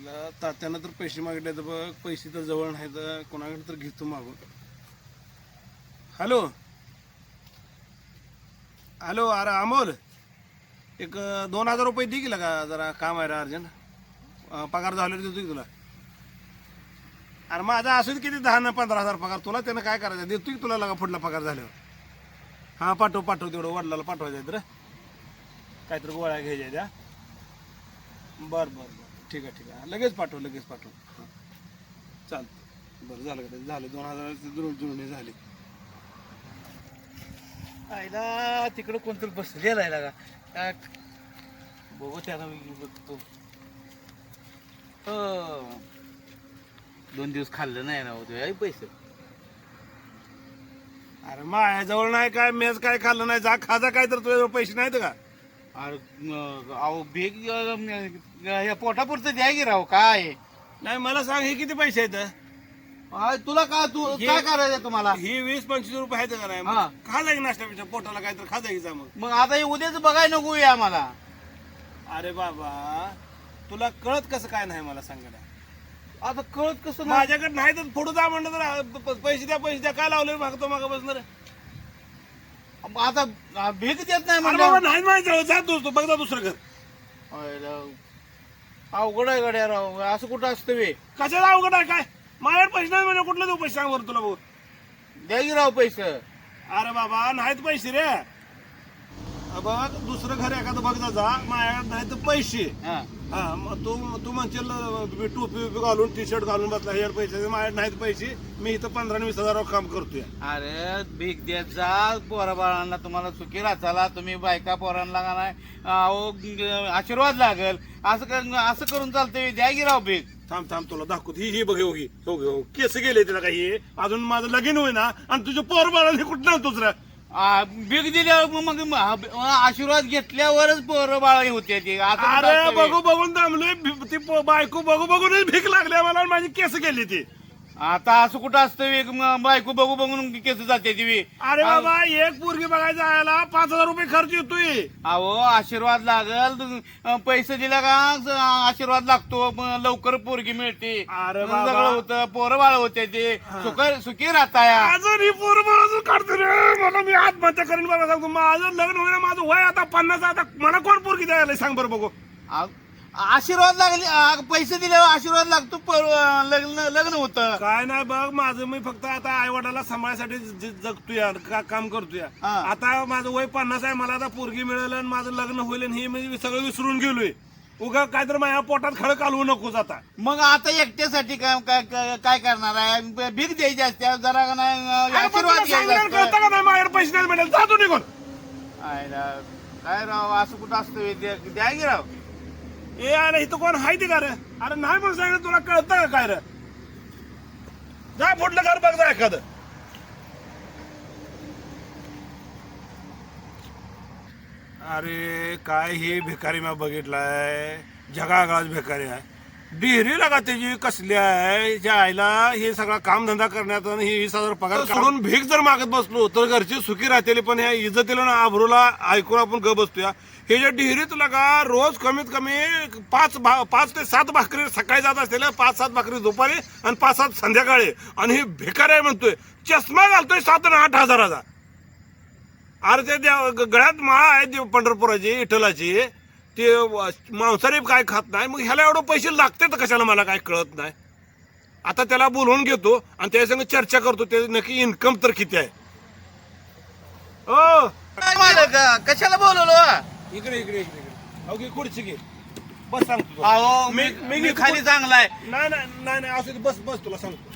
आईला तात्यानं तर पैसे मागितले तर बघ पैसे तर जवळ नाही तर कोणाकडे तर घेतो मागून. हॅलो? हॅलो अरे अमोल एक दोन हजार रुपये दे गेला का जरा काम आहे रे अर्जंट. पगार झाल्यावर देतो की तुला? अरे माझा असेल किती? दहा ना पंधरा हजार पगार. तुला त्यानं काय करायचं? देतो की तुला लगा पुढला पगार झाल्यावर? हां पाठव पाठव तेवढं. वडिलाला पाठवायचं आहे तर काहीतरी गोळ्या घ्यायच्या त्या बरं बरं बरं. ठीक आहे ठीक आहे. लगेच पाठव लगेच पाठव. हां. चालतं. बरं झालं का? झालं. दोन हजार जुळून जुळणी झाली. आईला तिकडं कोणतरी बसलेला आहे लागा. काय बघू त्याला मी बघतो. हो. दोन दिवस खाल्लं नाही ना होतो आई पैसे? अरे माझ्याजवळ नाही काय मेज काय खाल्लं नाही. जा खाजा काय तर तुझ्याजवळ पैसे नाहीत का? अहो या पोटापुरतं द्या की राव काय? नाही मला सांग हे किती पैसे आहेत? तुला का तू हे- काय करायचं तुम्हाला? ही वीस पंचवीस रुपये आहेत का नाही? हा. खा जाईल नाश्ता पिशा पोटाला काय तर खा जाईल जा मग. मग आता हे उद्याच बघाय नको आहे आम्हाला अरे बाबा तुला कळत कसं काय नाही मला सांगायला? आता कळत कसं नाही? माझ्याकडे नाही तर पुढे जा म्हणलं तर प- पैसे द्या पैसे द्या काय लावले मागतो माग बसणार आता भीक देत नाही अरे म्हणजे नाही माझ्या जा तू बघ जा दुसरं घर. अवघड आहे गड्या राव असं कुठं असतं वे कशाला अवघड आहे काय? माझ्याकडे पैसे नाही म्हणजे कुठलं देऊ पैसे सांग बरं तुला भाऊ द्या की राव पैसे. अरे बाबा नाहीत पैसे रे. अ बघ दुसरं घर एखादं बघ जा माझ्याकडे नाही तर पैसे. हा. हा मग तू तू म्हणशील टोपी बिपी घालून टी शर्ट घालून बसला हे पैसे नाहीत पैसे. मी इथं पंधरा आणि वीस हजारावर काम करतोय. अरे भीक देत जा पोरा बाळांना तुम्हाला सुखी राहताला तुम्ही बायका पोरांना का नाही. अहो ग- आशीर्वाद लागल. असं कर असं करून चालतंय द्या की राव भीक. थांब थांब तुला दाखवत. ही ही बघ हो ही हो. केस गेले तिला काही. अजून माझं लगीन होय ना आणि तुझं पोर बाळाने कुठं नव्हतोच भीक दिल्यावर मग मग आशीर्वाद घेतल्यावरच पोरं बाळ होते ते. कुठं अरे? बघू बघून थांबलोय ती पो- बायको बघू बघूनच भीक लागली मला आणि माझी केस गेली ती. आता असं कुठं असतं? म- बायको बघू बघून केस जाते ती. अरे बाबा एक पोरगी बघायला जायला पाच हजार रुपये खर्च येतोय. अहो आशीर्वाद लागल. अं, पैसे दिला का? स- आशीर्वाद लागतो. म, लवकर पोरगी मिळते. अरे मग बाबा. सगळं होतं. पोरं बाळ होते ते. सुख सुखी राहता या अजून ही पोर मला मी आत्महत्या करेन बाबा सांगतो माझं लग्न होईल माझं वय आता पन्नास आता मला कोण पोरगी द्यायला सांग बरं बघू. आ- आशीर्वाद लागले आ, पैसे दिल्यावर आशीर्वाद लागतो लग्न लग्न होतं. काय नाही बघ माझं मी फक्त आता आई वडिला सांभाळण्यासाठी ज- जगतोय का- काम करतोय. हा. आता माझं वय पन्नास आहे मला आता पोरगी मिळेल आणि माझं लग्न होईल आणि हे मी सगळं विसरून गेलोय. उगा काहीतरी माझ्या पोटात खळ कालवू नकोच आता. मग आता एकट्यासाठी काय काय- काय काय करणार आहे? भीक द्यायची असते जरा का नाही अं, अरे पण आशीर्वाद घ्यायचा असतं. कळतं का नाही माझ्याकडे पैसे नाही मिळेल जातो निघून. आयला, काय राव असं कुठं असतं? द्या द्या की राव. ए अरे इथं कोण हाय ते का रे? अरे नाही म्हणून सांगितलं तुला कळतं का काय रे? जा पुढलं घर बघ जा एखादं. अरे काय हे भिकारी मी बघितलाय. जगागाज भिकारी आहे. डिहरी लागा त्याची कसली आहे? ज्या आईला हे सगळा काम धंदा करण्यात आणि हे वीस हजार पगार सोडून भीक जर मागत बसलो तर घरची सुखी राहतेली पण ह्या इज्जतीला ना आबरूला ऐकून आपण ग बसतोय. हे जे डिहरी तुला का रोज कमीत कमी पाच भा- पाच ते सात भाकरी सकाळी जात असलेल्या पाच सात भाकरी दुपारी आणि पाच सात संध्याकाळी. आणि हे भिकार आहे म्हणतोय. चष्मा घालतोय सात आणि आठ हजाराचा. अरे ते ग- गळ्यात माळा आहे ती पंढरपुराची विठ्ठलाची ते मांसाहारी काय खात नाही. मग ह्याला एवढं पैसे लागते तर कशाला मला काय कळत नाही? आता त्याला बोलवून घेतो आणि त्या संग चर्चा करतो. ते नक्की इन्कम तर किती आहे? ओ! कशाला बोलवलं? इकडे इकडे इकडे इकडे. अहो, घे खुर्ची घे. बस सांगतो मी- मी. खाली चांगलाय नाही नाही नाही नाही असू बस बस तुला सांगतो.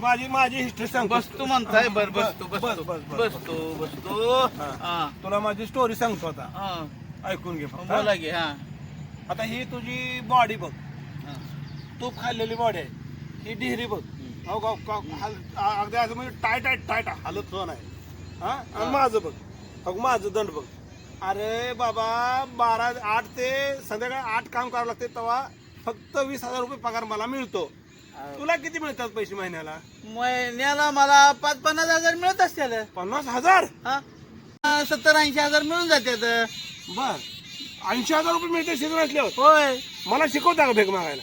माझी माझी हिस्ट्री सांगतो. बसतो म्हणताय. बर बसतो बस, बसतो. बस, बस, बसतो बसतो. हा. हा, तुला माझी स्टोरी सांगतो आता. हा. ऐकून घे फक्त. बोला की हा. आता ही तुझी बॉडी बघ. हा. तूप खाल्लेली बॉडी आहे. ही डिहरी बघ. अहो का- का- हाल- आ- अगदी असं म्हणजे टाय टाय टाय टाय हालत तो नाही हा. आणि माझं बघ. अहो माझं दंड बघ. अरे बाबा बारा आठ ते संध्याकाळी आठ काम करावं लागते तेव्हा फक्त वीस हजार रुपये पगार मला मिळतो. तुला किती मिळतात पैसे महिन्याला? महिन्याला मला पाच पन्नास हजार मिळत असतील. पन्नास हजार? हा. सत्तर ऐंशी हजार मिळून जातात बर. ऐंशी हजार रुपये मिळते शिकून असल्यावर. होय. मला शिकवता का भेक मागायला.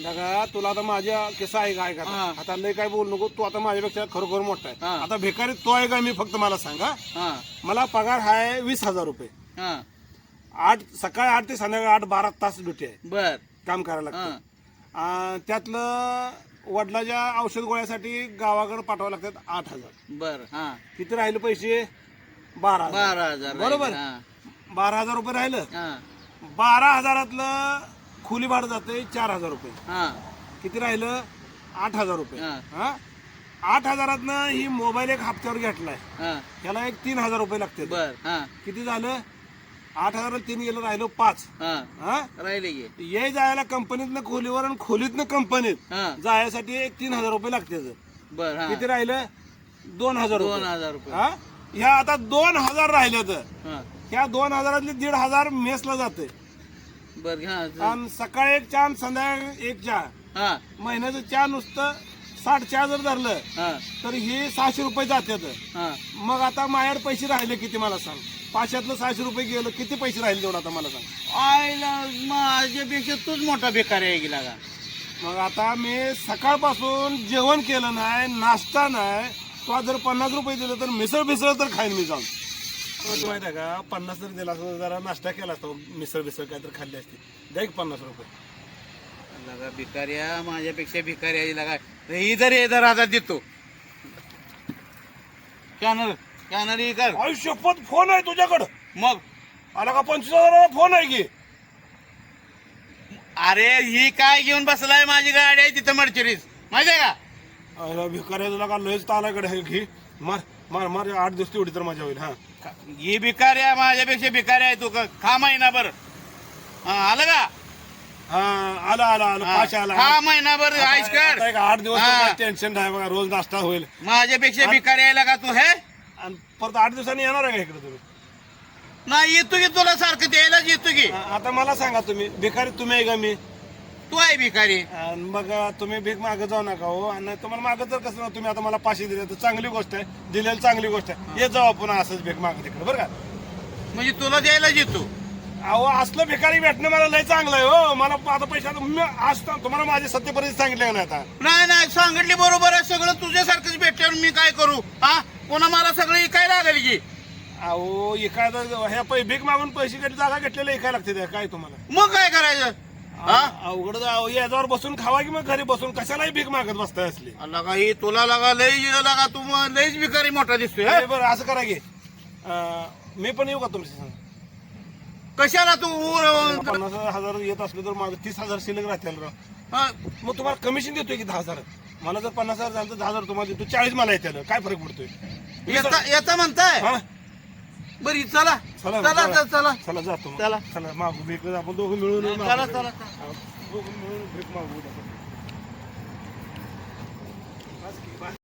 लगा तुला आता माझ्या कसं आहे काय का हा. आता लय काय बोलू नको. तू आता माझ्यापेक्षा खरोखर मोठा आहे. हा. आता भिकारी तो आहे का? मी फक्त मला सांगा. हा. मला पगार आहे वीस हजार रुपये. हा. आठ सकाळी आठ ते संध्याकाळी आठ बारा तास ड्युटी आहे. बर. काम करायला लागतं. आ, त्यातलं वडिलाच्या औषध गोळ्यासाठी गावाकडे पाठवावं लागतात आठ हजार. बर हा. किती राहिले पैसे बारा हजार. बारा हजार बरोबर? हा. बारा हजार रुपये राहिलं. हा. बारा हजारातलं खुली भाडं जाते चार हजार रुपये. हा. किती राहिलं? आठ हजार रुपये. हा. हा? आठ हजारातनं ही मोबाईल एक हप्त्यावर घेतलाय. हा. त्याला एक तीन हजार रुपये लागते बर हा. किती झालं? आठ हजार तीन गेलं राहिलं पाच. हा. हा? राहिले ये जायला कंपनीतनं खोलीवर आणि खोलीतनं कंपनीत हा. जायसाठी एक तीन हजार रुपये लागते बर हा. किती राहिलं? दोन हजार दोन रुपये हजार रुपये. हा? ह्या आता दोन हजार राहिले तर. हा. ह्या दोन हजारातले दीड हजार मेसला जाते. बर आणि सकाळी एक चहा आणि संध्याकाळी एक चहा. हा. महिन्याचं चहा नुसतं साठ चहा जर धरलं हा. तर हे सहाशे रुपये जातात हा. मग आता माझ्याकडे पैसे राहिले किती मला सांग. पाचशेतलं सहाशे रुपये गेलं किती पैसे राहिले तेवढं आता मला सांग? आईला माझ्यापेक्षा तूच मोठा बेकार आहे गेला का मग आता मी सकाळपासून जेवण केलं नाही नाश्ता नाही तो जर पन्नास रुपये दिलं तर मिसळ मिसळ तर खाईन मी जाऊन. तुला माहिती आहे का पन्नास जर दिला असता जरा नाश्ता केला असता मिसळ मिसळ काय तर खाल्ली असती. द्या पन्नास रुपये. लगा भिकाऱ्या माझ्यापेक्षा भिकाऱ्या आहे लगा. इधर इधर आता देतो. कॅनर कॅनर कर. आयुष्यपत फोन आहे तुझ्याकडं. मग? आला का पंचवीस हजाराला फोन आहे की? अरे ही काय घेऊन बसलाय माझी गाडी आहे तिथं मर्चरीज. माहिती आहे का? अरे भिकाऱ्या तुला का लयच तालाकडे आहे घे. मार मार मार. आठ दिवस तेवढी तर मजा होईल हा. ही भिकाऱ्या माझ्यापेक्षा भिकाऱ्या आहे तू. का खा महिनाभर. हा, आलं का? हा आला आला आला. हा, आला. खा महिनाभर आता- आईस आता कर एक आठ दिवस हा. टेन्शन बघा रोज नाश्ता होईल. माझ्यापेक्षा भिकारी यायला का तू हे? आणि परत आठ दिवसांनी येणार आहे का इकडे तुम्ही? नाही येतो की तुला सारखं द्यायलाच येतो की. आ- आता मला सांगा तुम्ही भिकारी तुम्ही आहे का मी? तू आहे भिकारी. आणि मग तुम्ही भीक मागे जाऊ नका हो. आणि तुम्हाला मागं जर कसं ना तुम्ही आता मला पाचशे दिले तर चांगली गोष्ट आहे. दिलेली चांगली गोष्ट आहे. येत जाऊ आपण असंच भीक मागे तिकडे बरं का? म्हणजे तुला द्यायलाच येतो. अहो असलं भिकारी भेटणं मला लय चांगलं आहे हो. मला आता पैसा मी आज तर तुम्हाला माझी सत्य परिस्थिती सांगितली नाही आता? नाही नाही सांगितली बरोबर आहे. सगळं तुझ्यासारखंच भेटल्यावर मी काय करू? हा? पुन्हा मला सगळं काय लागेल की. अहो एखादं ह्या पै भीक मागून पैसे घेतले जागा घेतलेले ऐकाय लागते त्या काय तुम्हाला? मग काय करायचं? हा? अवघड अहो, याच्यावर बसून खावा की मग घरी बसून? कशालाही भीक मागत बसताय असली. लगा ही तुला लगा लई लगा. तू मग लईच भिकारी मोठा दिसतोय हा? बरं असं करा की अं, मी पण येऊ का तुमच्या संग? कशाला तू पन्नास हजार येत असले तर माझं तीस हजार शिल्लक राहतील राव. हा, मग तुम्हाला कमिशन देतोय की दहा हजार? मला जर पन्नास हजार झालं तर दहा हजार तुम्हाला देतो चाळीस मला येते काय फरक पडतोय? येता येता म्हणताय? हा? बरी चला. चला चला चला. चला. चला जातो मग. चला. चला मागू भीक आपण दोघं मिळून चला. चला दोघं मिळून भीक मागू बस की, बस.